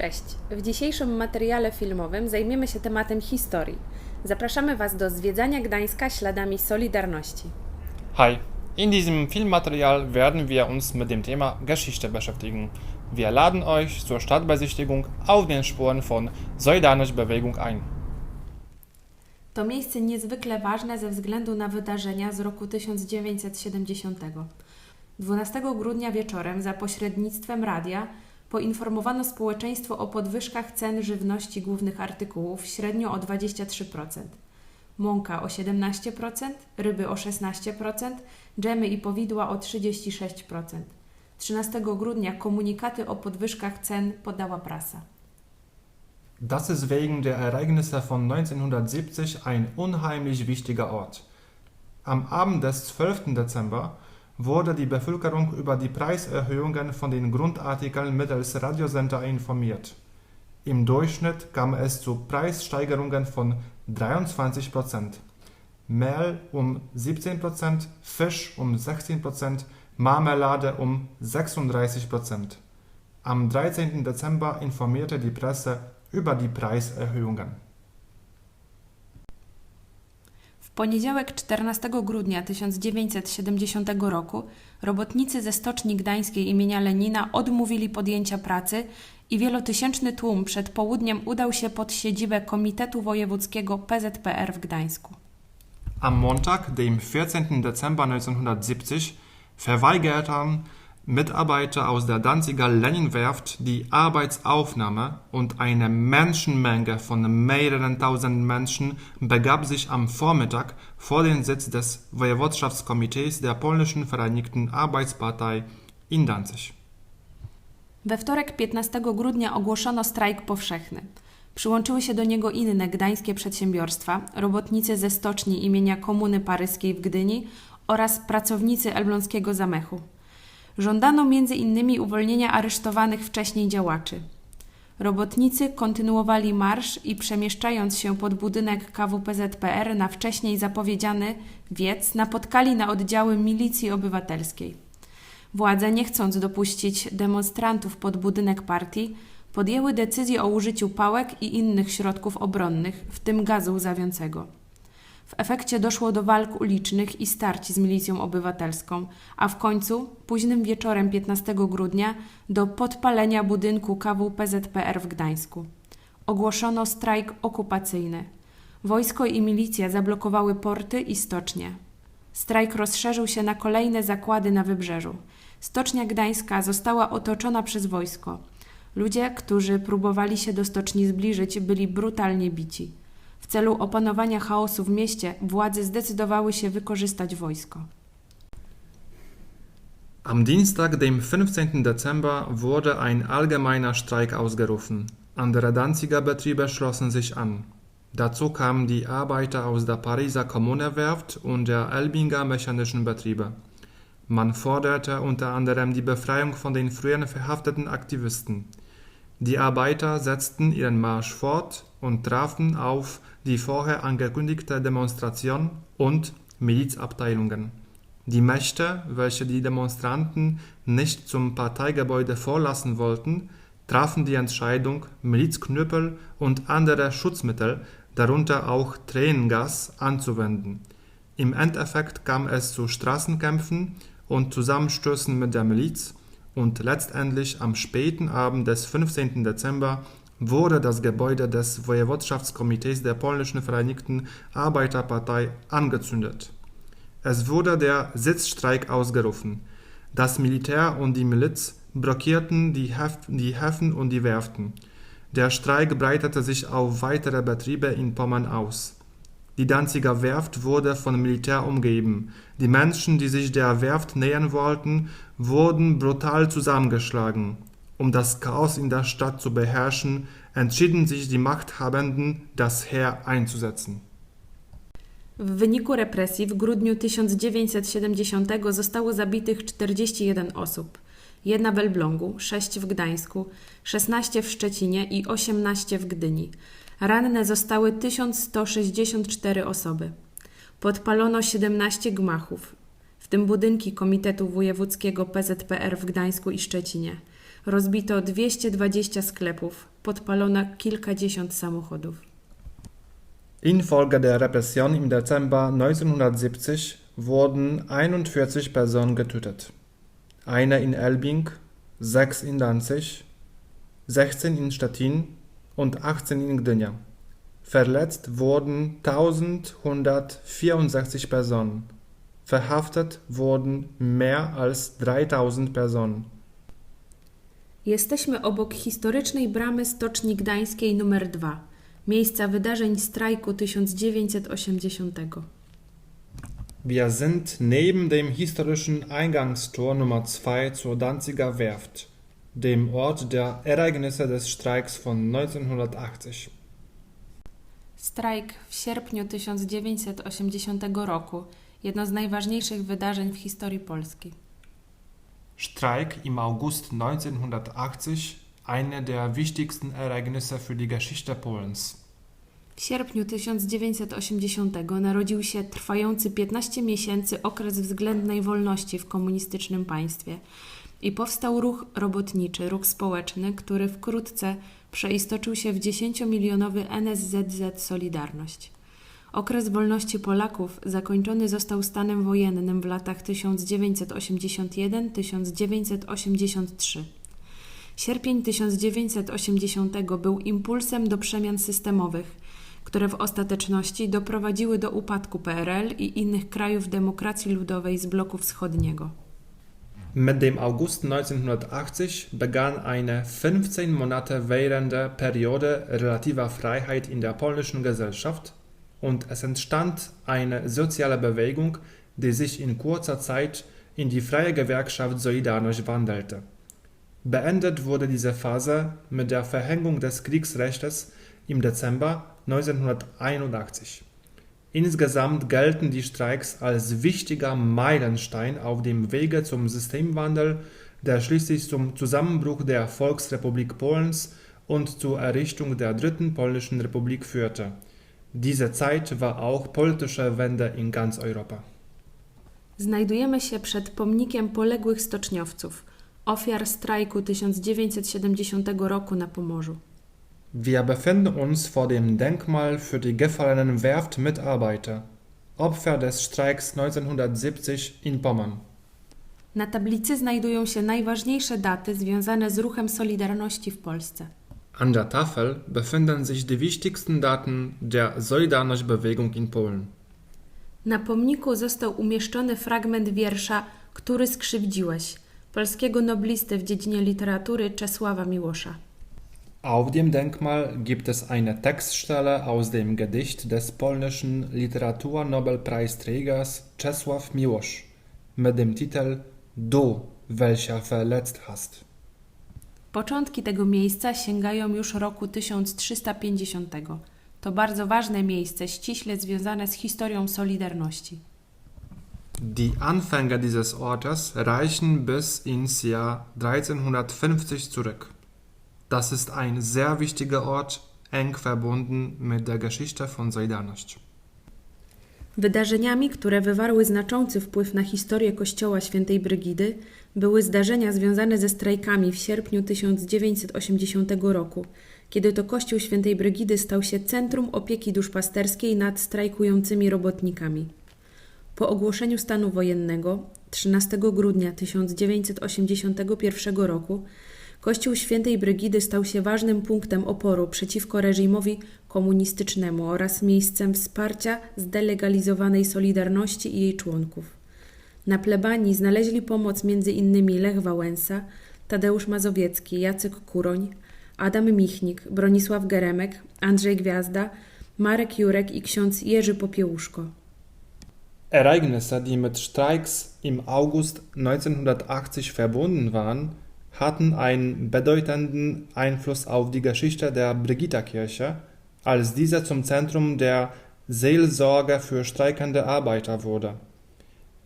Cześć! W dzisiejszym materiale filmowym zajmiemy się tematem historii. Zapraszamy Was do zwiedzania Gdańska śladami Solidarności. Hi, in diesem Filmmaterial werden wir uns mit dem Thema Geschichte beschäftigen. Wir laden euch zur Stadtbesichtigung auf den Spuren von Solidarność-Bewegung ein. To miejsce niezwykle ważne ze względu na wydarzenia z roku 1970. 12 grudnia wieczorem za pośrednictwem radia poinformowano społeczeństwo o podwyżkach cen żywności głównych artykułów średnio o 23%. Mąka o 17%, ryby o 16%, dżemy i powidła o 36%. 13 grudnia komunikaty o podwyżkach cen podała prasa. Das ist wegen der Ereignisse von 1970 ein unheimlich wichtiger Ort. Am Abend des 12. Dezember wurde die Bevölkerung über die Preiserhöhungen von den Grundartikeln mittels Radiosender informiert. Im Durchschnitt kam es zu Preissteigerungen von 23%, Mehl um 17%, Fisch um 16%, Marmelade um 36%. Am 13. Dezember informierte die Presse über die Preiserhöhungen. Poniedziałek 14 grudnia 1970 roku robotnicy ze Stoczni Gdańskiej imienia Lenina odmówili podjęcia pracy i wielotysięczny tłum przed południem udał się pod siedzibę Komitetu Wojewódzkiego PZPR w Gdańsku. Am Montag, dem 14. Dezember 1970, verweigerten Mitarbeiter aus der Danziger Leninwerft die Arbeitsaufnahme und eine Menschenmenge von mehreren tausend Menschen begab sich am Vormittag vor den Sitz des Wojewodschaftskomitees der polnischen Vereinigten Arbeitspartei in Danzig. We wtorek 15 grudnia ogłoszono strajk powszechny. Przyłączyły się do niego inne gdańskie przedsiębiorstwa, robotnicy ze stoczni imienia Komuny Paryskiej w Gdyni oraz pracownicy elbląskiego zamechu. Żądano innymi uwolnienia aresztowanych wcześniej działaczy. Robotnicy kontynuowali marsz i przemieszczając się pod budynek KWPZPR na wcześniej zapowiedziany wiec, napotkali na oddziały milicji obywatelskiej. Władze, nie chcąc dopuścić demonstrantów pod budynek partii, podjęły decyzję o użyciu pałek i innych środków obronnych, w tym gazu łzawiącego. W efekcie doszło do walk ulicznych i starć z milicją obywatelską, a w końcu, późnym wieczorem 15 grudnia, do podpalenia budynku KWPZPR w Gdańsku. Ogłoszono strajk okupacyjny. Wojsko i milicja zablokowały porty i stocznie. Strajk rozszerzył się na kolejne zakłady na wybrzeżu. Stocznia Gdańska została otoczona przez wojsko. Ludzie, którzy próbowali się do stoczni zbliżyć, byli brutalnie bici. Celu opanowania chaosu w mieście władze zdecydowały się wykorzystać wojsko. Am Dienstag, dem 15. Dezember, wurde ein allgemeiner Streik ausgerufen. Andere Danziger Betriebe schlossen sich an. Dazu kamen die Arbeiter aus der Pariser Kommunewerft und der Elbinger Mechanischen Betriebe. Man forderte unter anderem die Befreiung von den früheren verhafteten Aktivisten. Die Arbeiter setzten ihren Marsch fort und trafen auf die vorher angekündigte Demonstration und Milizabteilungen. Die Mächte, welche die Demonstranten nicht zum Parteigebäude vorlassen wollten, trafen die Entscheidung, Milizknüppel und andere Schutzmittel, darunter auch Tränengas, anzuwenden. Im Endeffekt kam es zu Straßenkämpfen und Zusammenstößen mit der Miliz und letztendlich am späten Abend des 15. Dezember wurde das Gebäude des Wojewodschaftskomitees der polnischen Vereinigten Arbeiterpartei angezündet. Es wurde der Sitzstreik ausgerufen. Das Militär und die Miliz blockierten die, Häf die Häfen und die Werften. Der Streik breitete sich auf weitere Betriebe in Pommern aus. Die Danziger Werft wurde vom Militär umgeben. Die Menschen, die sich der Werft nähern wollten, wurden brutal zusammengeschlagen. Um das Chaos in der Stadt zu beherrschen, entschieden sich die Machthabenden, das Heer einzusetzen. W wyniku represji w grudniu 1970 zostało zabitych 41 osób. Jedna w Elblągu, 6 w Gdańsku, 16 w Szczecinie i 18 w Gdyni. Ranne zostały 1164 osoby. Podpalono 17 gmachów, w tym budynki Komitetu Wojewódzkiego PZPR w Gdańsku i Szczecinie. Rozbito 220 sklepów, podpalono kilkadziesiąt samochodów. Infolge der Repression im Dezember 1970 wurden 41 Personen getötet. Eine in Elbing, sechs in Danzig, 16 in Stettin und 18 in Gdynia. Verletzt wurden 1164 Personen. Verhaftet wurden mehr als 3000 Personen. Jesteśmy obok historycznej bramy Stoczni Gdańskiej nr 2, miejsca wydarzeń strajku 1980. Wir sind neben dem historischen Eingangstor Nummer 2 zur Danziger Werft, dem Ort der Ereignisse des Streiks von 1980. Strajk w sierpniu 1980 roku, jedno z najważniejszych wydarzeń w historii Polski. Streik im August 1980, eine der wichtigsten Ereignisse für die Geschichte Polens. W sierpniu 1980 narodził się trwający 15 miesięcy okres względnej wolności w komunistycznym państwie i powstał ruch robotniczy, ruch społeczny, który wkrótce przeistoczył się w 10-milionowy NSZZ Solidarność. Okres wolności Polaków zakończony został stanem wojennym w latach 1981-1983. Sierpień 1980 był impulsem do przemian systemowych, które w ostateczności doprowadziły do upadku PRL i innych krajów demokracji ludowej z bloku wschodniego. Mit dem August 1980 begann eine 15 Monate währende Periode relativer Freiheit in der polnischen Gesellschaft und es entstand eine soziale Bewegung, die sich in kurzer Zeit in die freie Gewerkschaft Solidarność wandelte. Beendet wurde diese Phase mit der Verhängung des Kriegsrechts im Dezember 1981. Insgesamt gelten die Streiks als wichtiger Meilenstein auf dem Wege zum Systemwandel, der schließlich zum Zusammenbruch der Volksrepublik Polens und zur Errichtung der Dritten Polnischen Republik führte. Diese Zeit war auch politische Wende in ganz Europa. Znajdujemy się przed pomnikiem poległych stoczniowców, ofiar strajku 1970 roku na Pomorzu. Wir befinden uns vor dem Denkmal für die gefallenen Werftmitarbeiter, Opfer des Streiks 1970 in Pommern. Na tablicy znajdują się najważniejsze daty związane z ruchem Solidarności w Polsce. An der Tafel befinden sich die wichtigsten Daten der Solidarność-Bewegung in Polen. Na pomniku został umieszczony fragment wiersza Który skrzywdziłeś polskiego noblisty w dziedzinie literatury Czesława Miłosza. Auf dem Denkmal gibt es eine Textstelle aus dem Gedicht des polnischen Literaturnobelpreisträgers Czesław Miłosz mit dem Titel Du, welcher verletzt hast. Początki tego miejsca sięgają już roku 1350. To bardzo ważne miejsce, ściśle związane z historią Solidarności. Die Anfänge dieses Ortes reichen bis ins Jahr 1350 zurück. Das ist ein sehr wichtiger Ort, eng verbunden mit der Geschichte von Solidarność. Wydarzeniami, które wywarły znaczący wpływ na historię Kościoła Świętej Brygidy, były zdarzenia związane ze strajkami w sierpniu 1980 roku, kiedy to Kościół Świętej Brygidy stał się centrum opieki duszpasterskiej nad strajkującymi robotnikami. Po ogłoszeniu stanu wojennego 13 grudnia 1981 roku Kościół Świętej Brygidy stał się ważnym punktem oporu przeciwko reżimowi komunistycznemu oraz miejscem wsparcia zdelegalizowanej Solidarności i jej członków. Na plebanii znaleźli pomoc m.in. Lech Wałęsa, Tadeusz Mazowiecki, Jacek Kuroń, Adam Michnik, Bronisław Geremek, Andrzej Gwiazda, Marek Jurek i ksiądz Jerzy Popiełuszko. Ereignisse, die mit Streiks im August 1980 verbunden waren, hatten einen bedeutenden Einfluss auf die Geschichte der Brigitterkirche, als diese zum Zentrum der Seelsorge für streikende Arbeiter wurde.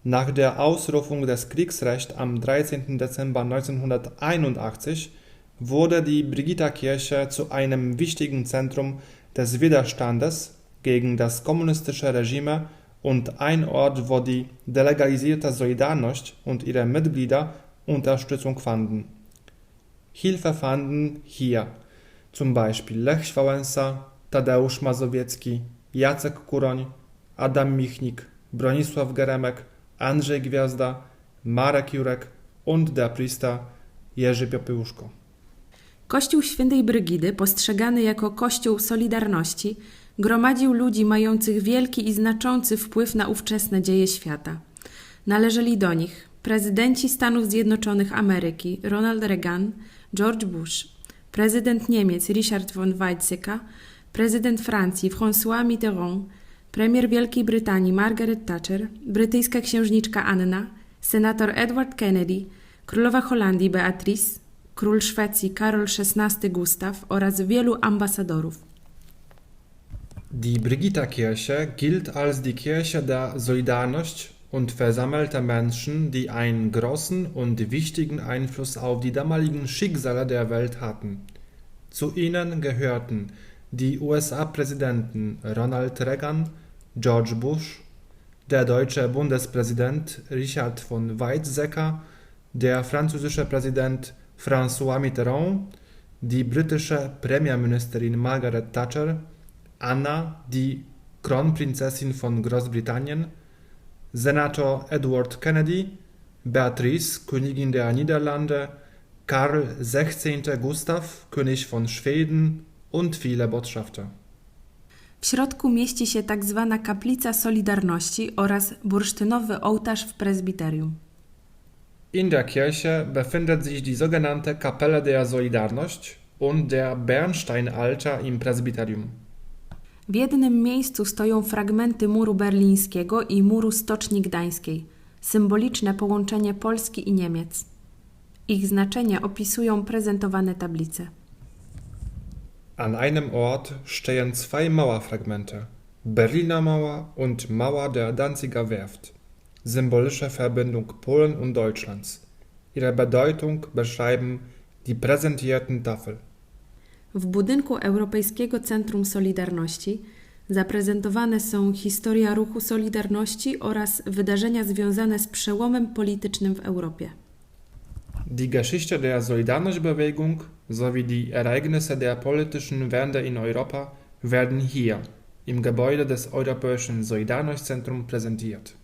Nach der Ausrufung des Kriegsrechts am 13. Dezember 1981 wurde die Brigitterkirche zu einem wichtigen Zentrum des Widerstandes gegen das kommunistische Regime und ein Ort, wo die delegalisierte Solidarność und ihre Mitglieder Unterstützung fanden. Hilfe fanden hier zum Beispiel Lech Wałęsa, Tadeusz Mazowiecki, Jacek Kuroń, Adam Michnik, Bronisław Geremek, Andrzej Gwiazda, Marek Jurek und der Priester Jerzy Popiełuszko. Kościół Świętej Brygidy, postrzegany jako Kościół Solidarności, gromadził ludzi mających wielki i znaczący wpływ na ówczesne dzieje świata. Należeli do nich prezydenci Stanów Zjednoczonych Ameryki Ronald Reagan, George Bush, prezydent Niemiec Richard von Weizsäcker, prezydent Francji François Mitterrand, premier Wielkiej Brytanii Margaret Thatcher, brytyjska księżniczka Anna, senator Edward Kennedy, królowa Holandii Beatrice, król Szwecji Karol XVI Gustaw oraz wielu ambasadorów. Die Brigitta-Kirche gilt als die Kirche der Solidarność und versammelte Menschen, die einen großen und wichtigen Einfluss auf die damaligen Schicksale der Welt hatten. Zu ihnen gehörten die USA-Präsidenten Ronald Reagan, George Bush, der deutsche Bundespräsident Richard von Weizsäcker, der französische Präsident François Mitterrand, die britische Premierministerin Margaret Thatcher, Anna, die Kronprinzessin von Großbritannien, Senator Edward Kennedy, Beatrice, Königin der Niederlande, Karl XVI. Gustav, König von Schweden und viele Botschafter. W środku mieści się tak zwana kaplica Solidarności oraz bursztynowy ołtarz w prezbiterium. In der Kirche befindet sich die sogenannte Kapelle der Solidarność und der Bernsteinaltar im Presbyterium. W jednym miejscu stoją fragmenty muru berlińskiego i muru Stoczni Gdańskiej, symboliczne połączenie Polski i Niemiec. Ich znaczenie opisują prezentowane tablice. An einem Ort stehen zwei Mauerfragmente, Berliner Mauer und Mauer der Danziger Werft, symbolische Verbindung Polen und Deutschlands. Ihre Bedeutung beschreiben die präsentierten Tafel. W budynku Europejskiego Centrum Solidarności zaprezentowane są historia ruchu Solidarności oraz wydarzenia związane z przełomem politycznym w Europie. Die Geschichte der Solidarność-Bewegung sowie die Ereignisse der politischen Wende in Europa werden hier im Gebäude des Europäischen Solidarność-Zentrums präsentiert.